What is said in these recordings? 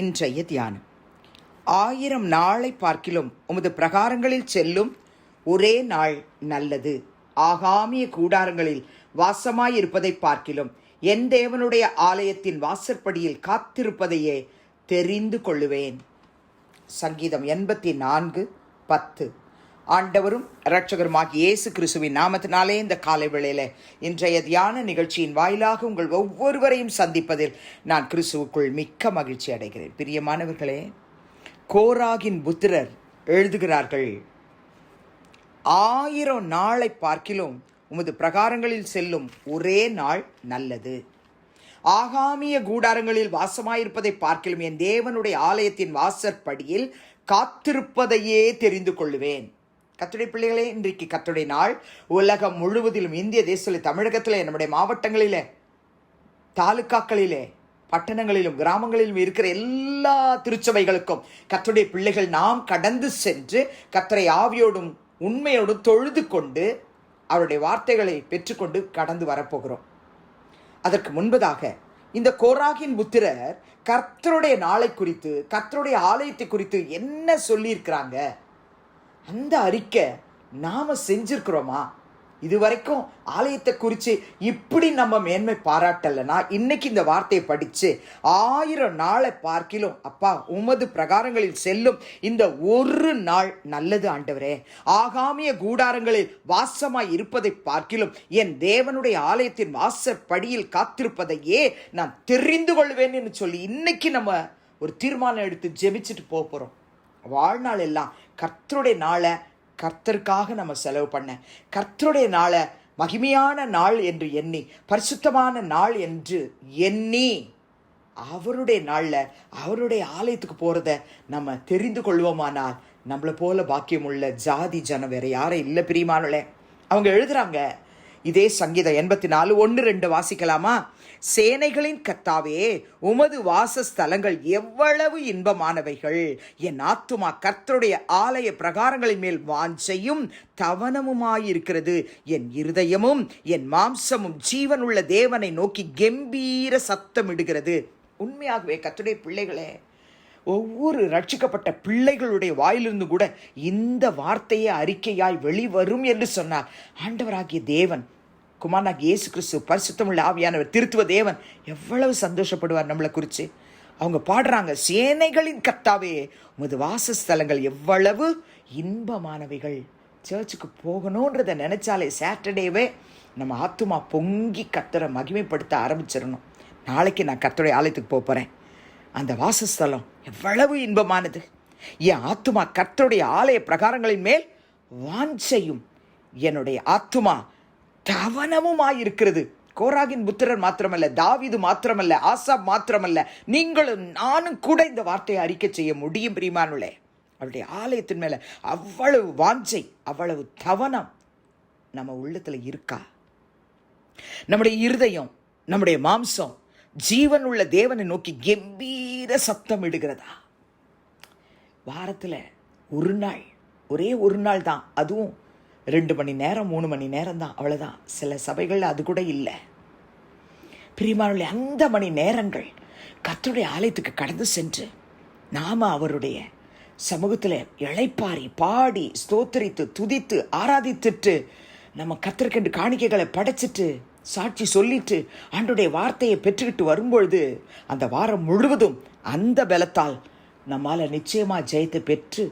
இன்றைய தியானம். ஆயிரம் நாளை பார்க்கிலும் உமது பிரகாரங்களில் செல்லும் ஒரே நாள் நல்லது. ஆகாமிய கூடாரங்களில் வாசமாயிருப்பதை பார்க்கிலும் என் தேவனுடைய ஆலயத்தின் வாசற்படியில் காத்திருப்பதையே தெரிந்து கொள்ளுவேன். சங்கீதம் எண்பத்தி நான்கு பத்து. ஆண்டவரும் இரட்சகருமாகிய இயேசு கிறிஸ்துவின் நாமத்தினாலே இந்த காலை வேளையில இன்றைய தியான நிகழ்ச்சியின் வாயிலாக உங்கள் ஒவ்வொருவரையும் சந்திப்பதில் நான் கிறிஸ்துவுக்குள் மிக்க மகிழ்ச்சி அடைகிறேன். பிரியமானவர்களே கோராகின் புத்திரர் எழுதுகிறார்கள் ஆயிரம் நாளை பார்க்கிலும் உமது பிரகாரங்களில் செல்லும் ஒரே நாள் நல்லது. ஆகாமிய கூடாரங்களில் வாசமாயிருப்பதை பார்க்கிலும் என் தேவனுடைய ஆலயத்தின் வாசற்படியில் காத்திருப்பதையே தெரிந்து கொள்ளுவேன். கத்துடைய பிள்ளைகளே இன்றைக்கு கத்துடைய நாள். உலகம் முழுவதிலும் இந்திய தேசத்தில் தமிழகத்தில் நம்முடைய மாவட்டங்களிலே தாலுக்காக்களிலே பட்டணங்களிலும் கிராமங்களிலும் இருக்கிற எல்லா திருச்சபைகளுக்கும் கத்துடைய பிள்ளைகள் நாம் கடந்து சென்று கத்தரை ஆவியோடும் உண்மையோடும் தொழுது கொண்டு அவருடைய வார்த்தைகளை பெற்றுக்கொண்டு கடந்து வரப்போகிறோம். அதற்கு முன்பதாக இந்த கோராகின் புத்திரர் கர்த்தருடைய நாளை குறித்து கர்த்தருடைய ஆலயத்தை குறித்து என்ன சொல்லியிருக்கிறாங்க? அந்த அறிக்கை நாம செஞ்சிருக்கிறோமா? இது வரைக்கும் ஆலயத்தை குறித்து இப்படி நம்ம மேன்மை பாராட்டலைன்னா இன்னைக்கு இந்த வார்த்தையை படித்து ஆயிரம் நாளை பார்க்கிலும் அப்பா உமது பிரகாரங்களில் செல்லும் இந்த ஒரு நாள் நல்லது ஆண்டவரே. ஆகாமிய கூடாரங்களில் வாசமாய் இருப்பதை பார்க்கிலும் என் தேவனுடைய ஆலயத்தின் வாசற்படியில் காத்திருப்பதையே நான் தெரிந்து கொள்வேன் என்று சொல்லி இன்னைக்கு நம்ம ஒரு தீர்மானம் எடுத்து ஜெபிச்சுட்டு போக போகிறோம் வாழ்நாள் எல்லாம் கர்த்தருடைய நாளை கர்த்தருக்காக நம்ம செலவு பண்ண. கர்த்தருடைய நாளை மகிமையான நாள் என்று எண்ணி பரிசுத்தமான நாள் என்று எண்ணி அவருடைய நாளில் அவருடைய ஆலயத்துக்கு போகிறத நம்ம தெரிந்து கொள்வோமானால் நம்மளை போல பாக்கியம் உள்ள ஜாதி ஜனம் வேறு யாரும் இல்லை பிரியமானே அவங்க எழுதுகிறாங்க இதே சங்கீதம் எண்பத்தி நாலு ஒன்று ரெண்டு வாசிக்கலாமா? சேனைகளின் கத்தாவே உமது வாசஸ்தலங்கள் எவ்வளவு இன்பமானவைகள். என் ஆத்துமா கர்த்தருடைய ஆலய பிரகாரங்களின் மேல் வாஞ்சையும் தவனமுமாயிருக்கிறது. என் இருதயமும் என் மாம்சமும் ஜீவனுள்ள தேவனை நோக்கி கம்பீர சத்தமிடுகிறது. உண்மையாகவே கத்துடைய பிள்ளைகளே ஒவ்வொரு ரட்சிக்கப்பட்ட பிள்ளைகளுடைய வாயிலிருந்து கூட இந்த வார்த்தையே அறிக்கையாய் வெளிவரும் என்று சொன்னார். ஆண்டவராகிய தேவன் குமாரனாகிய இயேசு கிறிஸ்து பரிசுத்தமுள்ள ஆவியானவர் திருத்துவ தேவன் எவ்வளவு சந்தோஷப்படுவார் நம்மளை குறித்து. அவங்க பாடுறாங்க சேனைகளின் கத்தாவே உமது வாசஸ்தலங்கள் எவ்வளவு இன்பமானவைகள். சர்ச்சுக்கு போகணுன்றதை நினைச்சாலே சாட்டர்டேவே நம்ம ஆத்துமா பொங்கி கத்தரை மகிமைப்படுத்த ஆரம்பிச்சிடணும். நாளைக்கு நான் கத்தருடைய ஆலயத்துக்கு போக போகிறேன் அந்த வாசஸ்தலம் எவ்வளவு இன்பமானது. என் ஆத்துமா கர்த்தருடைய ஆலய பிரகாரங்களின் மேல் வாஞ்சையும் என்னுடைய ஆத்துமா தவனமுமாயிருக்கிறது. கோராகின் புத்திரர் மாத்திரமல்ல தாவிது மாத்திரமல்ல ஆசாப் மாத்திரமல்ல நீங்களும் நானும் கூட இந்த வார்த்தையை அறிக்கை செய்ய முடியும் பிரிமானுளே அவருடைய ஆலயத்தின் மேல அவ்வளவு வாஞ்சை அவ்வளவு தவனம் நம்ம உள்ளத்துல இருக்கா? நம்முடைய இருதயம் நம்முடைய மாம்சம் ஜீவன் உள்ள தேவனை நோக்கி கம்பீர சத்தம் இடுகிறதா வாரத்தில் ஒரு நாள் ஒரே ஒரு நாள் தான். அதுவும் ரெண்டு மணி நேரம் மூணு மணி நேரம் தான். அவ்வளோதான் சில சபைகளில் அது கூட இல்லை. பிரிமானுடைய அந்த மணி நேரங்கள் கத்துடைய ஆலயத்துக்கு கடந்து சென்று நாம அவருடைய சமூகத்தில் இழைப்பாரி பாடி ஸ்தோத்தரித்து துதித்து ஆராதித்துட்டு நம்ம கத்திருக்கென்று காணிக்கைகளை படைச்சிட்டு சாட்சி சொல்லிட்டு ஆண்டுடைய வார்த்தையை பெற்றுக்கிட்டு வரும்பொழுது அந்த வாரம் முழுவதும் அந்த பலத்தால் நம்மால் நிச்சயமாக ஜெயத்தை பெற்று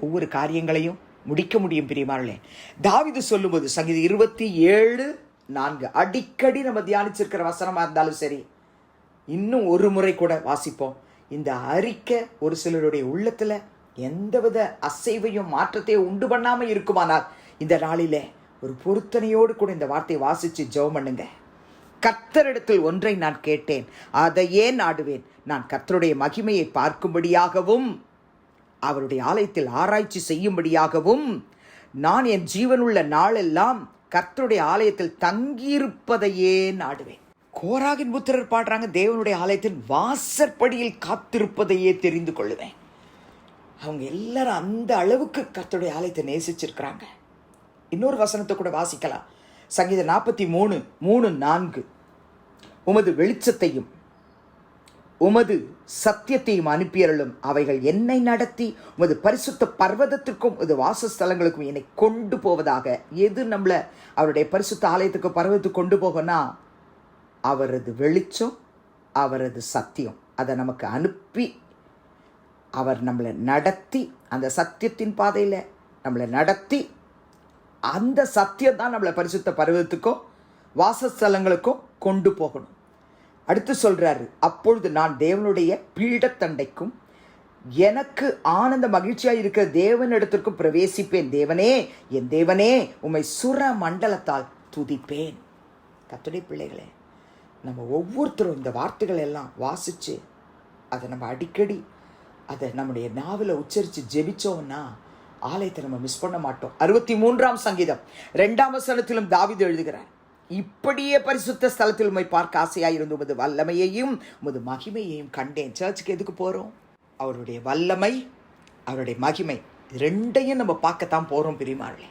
ஒவ்வொரு காரியங்களையும் முடிக்க முடியும் பிரியமானே தாவிது சொல்லும்போது சங்கீதம் இருபத்தி ஏழு நான்கு. அடிக்கடி நம்ம தியானிச்சிருக்கிற வசனமாக இருந்தாலும் சரி இன்னும் ஒரு முறை கூட வாசிப்போம். இந்த அறிக்கை ஒரு சிலருடைய உள்ளத்தில் எந்தவித அசைவையும் மாற்றத்தையும் உண்டு பண்ணாமல் இருக்குமானால் இந்த நாளிலே ஒரு பொருத்தனையோடு கூட இந்த வார்த்தையை வாசித்து ஜெபம் பண்ணுங்க. கத்தரிடத்தில் ஒன்றை நான் கேட்டேன் அதையே நாடுவேன். நான் கர்த்தருடைய மகிமையை பார்க்கும்படியாகவும் அவருடைய ஆலயத்தில் ஆராய்ச்சி செய்யும்படியாகவும் நான் என் ஜீவனுள்ள நாளெல்லாம் கர்த்தருடைய ஆலயத்தில் தங்கியிருப்பதையே நாடுவேன். கோராகின் புத்திரர் பாடுறாங்க தேவனுடைய ஆலயத்தின் வாசற்படியில் காத்திருப்பதையே தெரிந்து கொள்ளுவேன். அவங்க எல்லாரும் அந்த அளவுக்கு கர்த்தருடைய ஆலயத்தை நேசிச்சிருக்கிறாங்க. இன்னொரு வசனத்தை கூட வாசிக்கலாம். சங்கீதம் நாற்பத்தி மூணு மூணு நான்கு. உமது வெளிச்சத்தையும் உமது சத்தியத்தையும் அனுப்பியறலும் அவைகள் என்னை நடத்தி உமது பரிசுத்த பர்வதத்திற்கும் உமது வாசஸ்தலங்களுக்கும் என்னை கொண்டு போவதாக. எது நம்மளை அவருடைய பரிசுத்த ஆலயத்துக்கு பர்வதத்துக்கு கொண்டு போகனா அவரது வெளிச்சம் அவரது சத்தியம். அதை நமக்கு அனுப்பி அவர் நம்மளை நடத்தி அந்த சத்தியத்தின் பாதையில் நம்மளை நடத்தி அந்த சத்தியம் தான் நம்மளை பரிசுத்த பருவத்துக்கோ வாசஸ்தலங்களுக்கும் கொண்டு போகணும். அடுத்து சொல்கிறாரு அப்பொழுது நான் தேவனுடைய பீடத்தண்டைக்கும் எனக்கு ஆனந்த மகிழ்ச்சியாக இருக்கிற தேவனிடத்திற்கும் பிரவேசிப்பேன். தேவனே என் தேவனே உம்மை சுர மண்டலத்தால் துதிப்பேன். கத்துடைய பிள்ளைகளே நம்ம ஒவ்வொருத்தரும் இந்த வார்த்தைகள் எல்லாம் வாசித்து அதை நம்ம அடிக்கடி அதை நம்முடைய நாவில் உச்சரித்து ஜெபிச்சோன்னா ஆலயத்தை நம்ம மிஸ் பண்ண மாட்டோம். அறுபத்தி மூன்றாம் சங்கீதம். ரெண்டாம் வசனத்திலும் தாவிது எழுதுகிறார். இப்படியே பரிசுத்த ஸ்தலத்தில் உண்மை பார்க்க ஆசையாக இருந்து உமது வல்லமையையும் உமது மகிமையையும் கண்டேன். சர்ச்சுக்கு எதுக்கு போகிறோம் அவருடைய வல்லமை அவருடைய மகிமை. ரெண்டையும் நம்ம பார்க்கத்தான் போகிறோம் பிரிமார்களே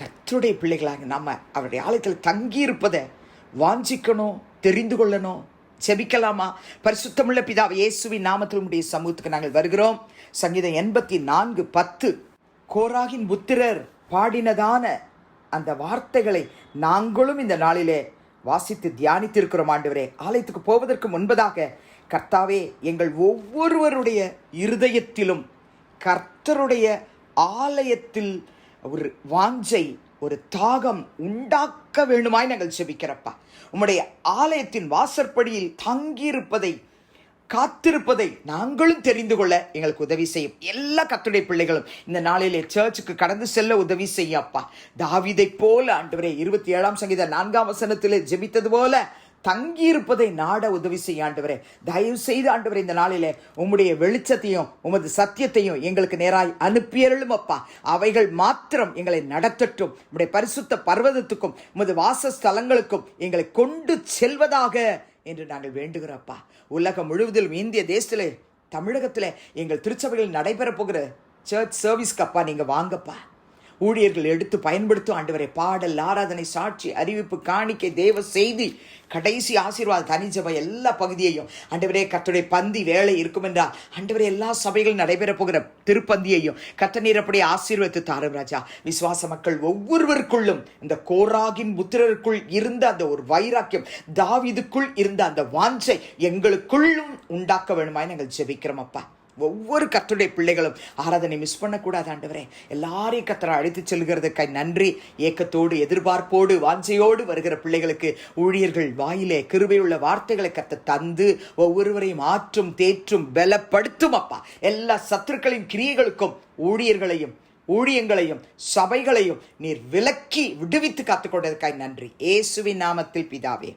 கர்த்தருடைய பிள்ளைகளாக நம்ம அவருடைய ஆலயத்தில் தங்கியிருப்பதை வாஞ்சிக்கணும் தெரிந்து கொள்ளணும் செபிக்கலாமா பரிசுத்தமுள்ள பிதா இயேசுவின் நாமத்தில் உடைய சமூகத்துக்கு நாங்கள் வருகிறோம். சங்கீதம் எண்பத்தி நான்கு பத்து. கோராகின் புத்திரர் பாடினதான அந்த வார்த்தைகளை நாங்களும் இந்த நாளிலே வாசித்து தியானித்திருக்கிறோம் ஆண்டவரே. ஆலயத்துக்கு போவதற்கு முன்பதாக கர்த்தாவே எங்கள் ஒவ்வொருவருடைய இருதயத்திலும் கர்த்தருடைய ஆலயத்தில் ஒரு வாஞ்சை ஒரு தாகம் உண்டாக்க வேண்டுமாய் நாங்கள் செபிக்கிறப்பா உம்முடைய ஆலயத்தின் வாசற்படியில் தங்கியிருப்பதை காத்திருப்பதை நாங்களும் தெரிந்து கொள்ள எங்களுக்கு உதவி செய்யும். எல்லா கத்துடைய பிள்ளைகளும் இந்த நாளிலே சர்ச்சுக்கு கடந்து செல்ல உதவி செய்ய அப்பா தாவிதை போல ஆண்டவரே இருபத்தி ஏழாம் சங்கீத நான்காம் வசனத்திலே ஜெபித்தது போல தங்கியிருப்பதை நாட உதவி செய்ய ஆண்டவரே. தயவு செய்து ஆண்டவரே இந்த நாளிலே உம்முடைய வெளிச்சத்தையும் உமது சத்தியத்தையும் எங்களுக்கு நேராய் அனுப்பியருளும் அப்பா. அவைகள் மாத்திரம் எங்களை நடத்தட்டும். உம்முடைய பரிசுத்த பர்வதத்துக்கும் உமது வாசஸ்தலங்களுக்கும் எங்களை கொண்டு செல்வதாக என்று நாங்கள் வேண்டுகிறோப்பா உலகம் முழுவதிலும் இந்திய தேசத்திலே தமிழகத்தில் எங்கள் திருச்சபைகள் நடைபெறப் போகிற சர்ச் சர்வீஸ்க்கு அப்பா நீங்கள் வாங்கப்பா. ஊழியர்கள் எடுத்து பயன்படுத்தும். ஆண்டவரை பாடல் ஆராதனை சாட்சி அறிவிப்பு காணிக்கை தேவ செய்தி கடைசி ஆசீர்வாத தனிஜப எல்லா பகுதியையும். ஆண்டவரே கத்துடைய பந்தி வேலை இருக்கும் என்றால் ஆண்டவரே எல்லா சபைகளும் நடைபெறப் போகிற திருப்பந்தியையும் கத்த நீரப்படி ஆசீர்வத்து தாரும் ராஜா. விசுவாச மக்கள் ஒவ்வொருவருக்குள்ளும் இந்த கோராகின் புத்திரருக்குள் இருந்த அந்த ஒரு வைராக்கியம் தாவிதுக்குள் இருந்த அந்த வாஞ்சை எங்களுக்குள்ளும் உண்டாக்க வேணுமாய் நாங்கள் ஜெபிக்கிறோம் அப்பா. ஒவ்வொரு கத்துடைய பிள்ளைகளும் ஆராதனை மிஸ் பண்ணக்கூடாது ஆண்டவரே. எல்லாரையும் கத்தரை அழைத்து செல்கிறதுக்கு நன்றி. ஏக்கத்தோடு எதிர்பார்ப்போடு வாஞ்சையோடு வருகிற பிள்ளைகளுக்கு ஊழியர்கள் வாயிலே கிருபையுள்ள வார்த்தைகளை கத்த தந்து ஒவ்வொருவரையும் ஆற்றும் தேற்றும் பலப்படுத்தும் அப்பா. எல்லா சத்துருக்களின் கிரியைகளுக்கும் ஊழியர்களையும் ஊழியங்களையும் சபைகளையும் நீர் விலக்கி விடுவித்து காத்துக்கொண்டதற்காய் நன்றி. ஏசுவின் நாமத்தில் பிதாவே.